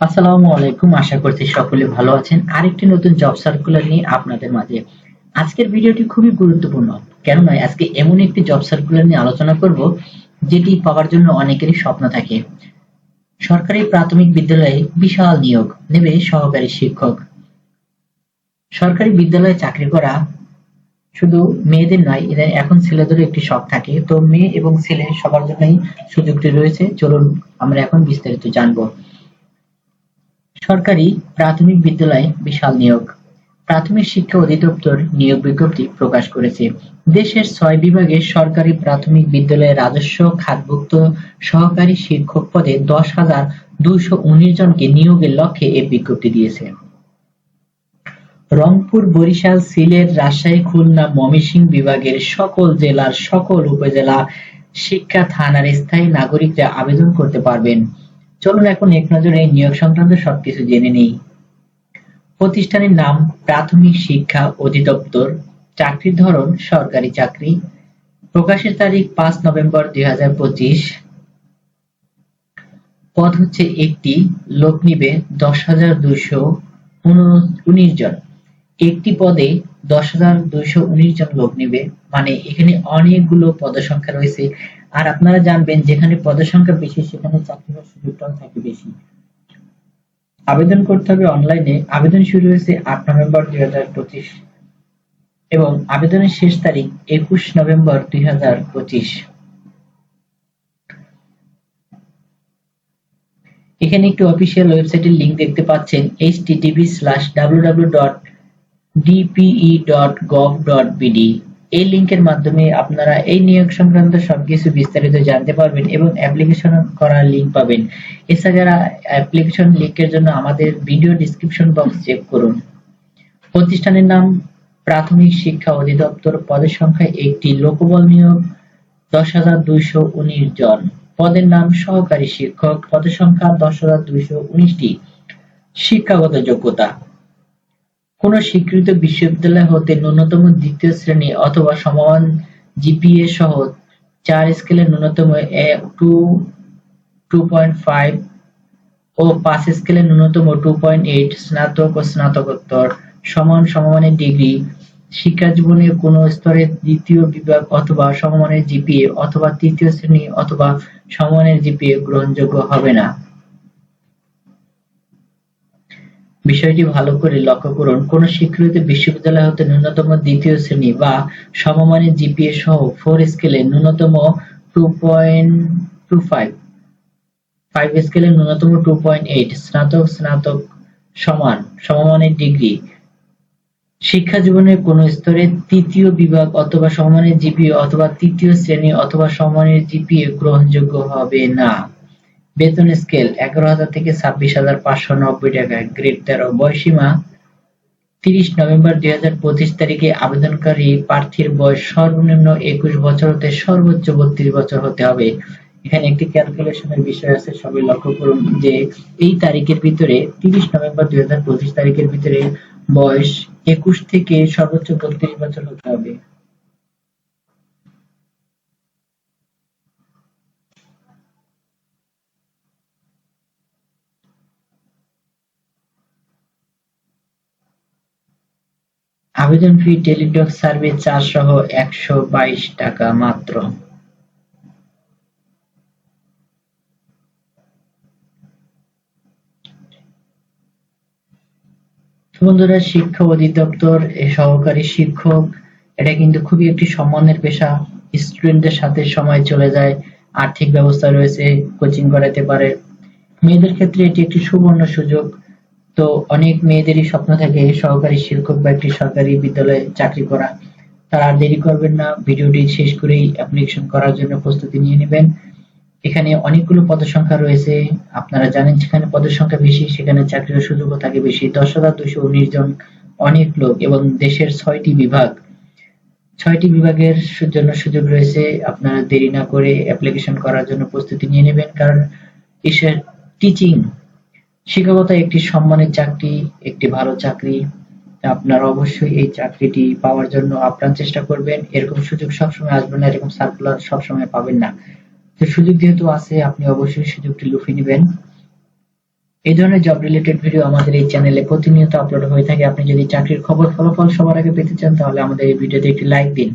আসসালামু আলাইকুম, আশা করছি সকলে ভালো আছেন। আরেকটি নতুন জব সার্কুলার নিয়ে আপনাদের মাঝে। আজকের ভিডিওটি খুবই গুরুত্বপূর্ণ, কেননা আজকে এমন একটি জব সার্কুলার নিয়ে আলোচনা করব, যেটি পাওয়ার জন্য অনেকেরই স্বপ্ন থাকে। সরকারি প্রাথমিক বিদ্যালয়ে বিশাল নিয়োগ নেবে সহকারী শিক্ষক। সরকারি বিদ্যালয়ে চাকরি করা শুধু মেয়েদের নয়, এরা এখন ছেলেদেরও একটি শখ থাকে। তো মেয়ে এবং ছেলে সবার জন্যই সুযোগটি রয়েছে। চলুন আমরা এখন বিস্তারিত জানব। সরকারি প্রাথমিক বিদ্যালয়ে বিশাল নিয়োগ। প্রাথমিক শিক্ষা অধিদপ্তর নিয়োগ বিজ্ঞপ্তি প্রকাশ করেছে। দেশের ছয় বিভাগে সরকারি প্রাথমিক বিদ্যালয়ে রাজস্ব, খাতভুক্ত সহকারী শিক্ষক পদে দশ হাজার দুইশো উনিশ জনকে নিয়োগের লক্ষ্যে এ বিজ্ঞপ্তি দিয়েছে। রংপুর, বরিশাল, সিলেট, রাজশাহী, খুলনা, ময়মনসিংহ বিভাগের সকল জেলার সকল উপজেলা শিক্ষা থানার স্থায়ী নাগরিকরা আবেদন করতে পারবেন। চলুন এখন এক নজরে নিয়োগ সংক্রান্ত সবকিছু জেনে নেই। প্রতিষ্ঠানের নাম, প্রাথমিক শিক্ষা অধিদপ্তর, চাকরির ধরন, সরকারি চাকরি। প্রকাশের তারিখ পাঁচ নভেম্বর দুই পদ হচ্ছে একটি, লোক নিবে দশ হাজার দুইশো উনিশ জন। একটি পদে দশ হাজার দুইশো উনিশ জন লোক নিবে মানে এখানে অনেকগুলো পদসংখ্যা রয়েছে। আর আপনারা জানবেন যেখানে পদের সংখ্যা বেশি, সেখানে চাকরি হওয়ার সুযোগটাও থাকে বেশি। আবেদন করতে হবে অনলাইনে। আবেদন শুরু হয়েছে আট নভেম্বর দুই হাজার পঁচিশ এবং আবেদনের শেষ তারিখ একুশ নভেম্বর দুই হাজার পঁচিশ। এখানে একটি অফিসিয়াল ওয়েবসাইটের লিংক দেখতে পাচ্ছেন, http স্ল্যাশ www.dpe.gov.bd এই লিংকের মাধ্যমে আপনারা এই নিয়োগ সংক্রান্ত সবকিছু বিস্তারিত জানতে পারবেন এবং অ্যাপ্লিকেশন করার লিংক পাবেন। এছাড়া অ্যাপ্লিকেশন লিংকের জন্য আমাদের ভিডিও ডিসক্রিপশন বক্স চেক করুন। প্রতিষ্ঠানের নাম, প্রাথমিক শিক্ষা অধিদপ্তর, পদের সংখ্যা একটি, লোকবল নিয়োগ দশ হাজার দুইশো উনিশ জন। পদের নাম, সহকারী শিক্ষক, পদের সংখ্যা দশ হাজার দুইশো উনিশটি। শিক্ষাগত যোগ্যতা কোন স্বীকৃত বিশ্ববিদ্যালয় হতে ন্যূনতম দ্বিতীয় শ্রেণি অথবা সমমান জিপিএ সহ চার স্কেলের ন্যূনতম টু টু পয়েন্ট ফাইভ ও পাঁচ স্কেলের ন্যূনতম টু পয়েন্ট এইট স্নাতক ও স্নাতকোত্তর সমান সমমানের ডিগ্রি শিক্ষা জীবনের কোন স্তরে দ্বিতীয় বিভাগ অথবা সমমানের জিপিএ অথবা তৃতীয় শ্রেণি অথবা সমমানের জিপিএ গ্রহণযোগ্য হবে না। বিষয়টি ভালো করে লক্ষ্য করুন। কোন স্বীকৃত বিশ্ববিদ্যালয় হতে ন্যূনতম দ্বিতীয় শ্রেণি বা সমমানের জিপিএ সহ ফোর স্কেলে ন্যূনতম two point two five five স্কেলে ন্যূনতম টু পয়েন্ট এইট স্নাতক স্নাতক সমান, সমমানের ডিগ্রি। শিক্ষা জীবনের কোন স্তরে তৃতীয় বিভাগ অথবা সমমানের জিপিএ অথবা তৃতীয় শ্রেণি অথবা সমমানের জিপিএ গ্রহণযোগ্য হবে না। বেতন স্কেল এগারো হাজার থেকে ছাব্বিশ হাজার পাঁচশো নব্বই টাকা গ্রেড তেরো বয়সীমা তিরিশ নভেম্বর দুই হাজার পঁচিশ তারিখে আবেদনকারী প্রার্থীর বয়স সর্বনিম্ন একুশ বছর হতে সর্বোচ্চ বত্রিশ বছর হতে হবে। এখানে একটি ক্যালকুলেশনের বিষয় আছে, সবাই লক্ষ্য করুন যে এই তারিখের ভিতরে, তিরিশ নভেম্বর দুই হাজার পঁচিশ তারিখের ভিতরে বয়স একুশ থেকে সর্বোচ্চ বত্রিশ বছর হতে হবে। আবেদন ফি টেলিটক সার্ভিস চার্জ সহ একশো বাইশ টাকা মাত্র। বন্ধুরা শিক্ষা অধিদপ্তর সহকারী শিক্ষক, এটা কিন্তু খুবই একটি সম্মানের পেশা। স্টুডেন্টদের সাথে সময় চলে যায়, আর্থিক ব্যবস্থা রয়েছে, কোচিং করাতে পারে। মেয়েদের ক্ষেত্রে এটি একটি সুবর্ণ সুযোগ। তো অনেক মেয়েদেরই স্বপ্ন থাকে সহকারী শিক্ষক বা একটি সরকারি বিদ্যালয়ে চাকরি করা। তারা দেরি করবেন না, ভিডিওটি শেষ করেই অ্যাপ্লিকেশন করার জন্য প্রস্তুতি নিয়ে নেবেন। এখানে অনেকগুলো পদসংখ্যা রয়েছে। আপনারা জানেন যেখানে পদসংখ্যা বেশি, সেখানে চাকরির সুযোগও থাকে বেশি। দশ হাজার দুশো উনিশ জন অনেক লোক এবং দেশের ছয়টি বিভাগ। ছয়টি বিভাগের জন্য সুযোগ রয়েছে। আপনারা দেরি না করে অ্যাপ্লিকেশন করার জন্য প্রস্তুতি নিয়ে নেবেন কারণ টিচিং শিক্ষকতা একটি সম্মানের চাকরি, একটি ভালো চাকরি। আপনারা অবশ্যই এই চাকরিটি পাওয়ার জন্য আপ্রাণ চেষ্টা করবেন। এরকম সুযোগ সবসময় আসবে না, এরকম সার্কুলার সবসময় পাবেন না। তো সুযোগ যেহেতু আছে, আপনি অবশ্যই সুযোগটি লুফে নেবেন। এই ধরনের জব রিলেটেড ভিডিও আমাদের এই চ্যানেলে প্রতিনিয়ত আপলোড হয়ে থাকে। আপনি যদি চাকরির খবর, ফলাফল সবার আগে পেতে চান, তাহলে আমাদের এই ভিডিওতে একটি লাইক দিন।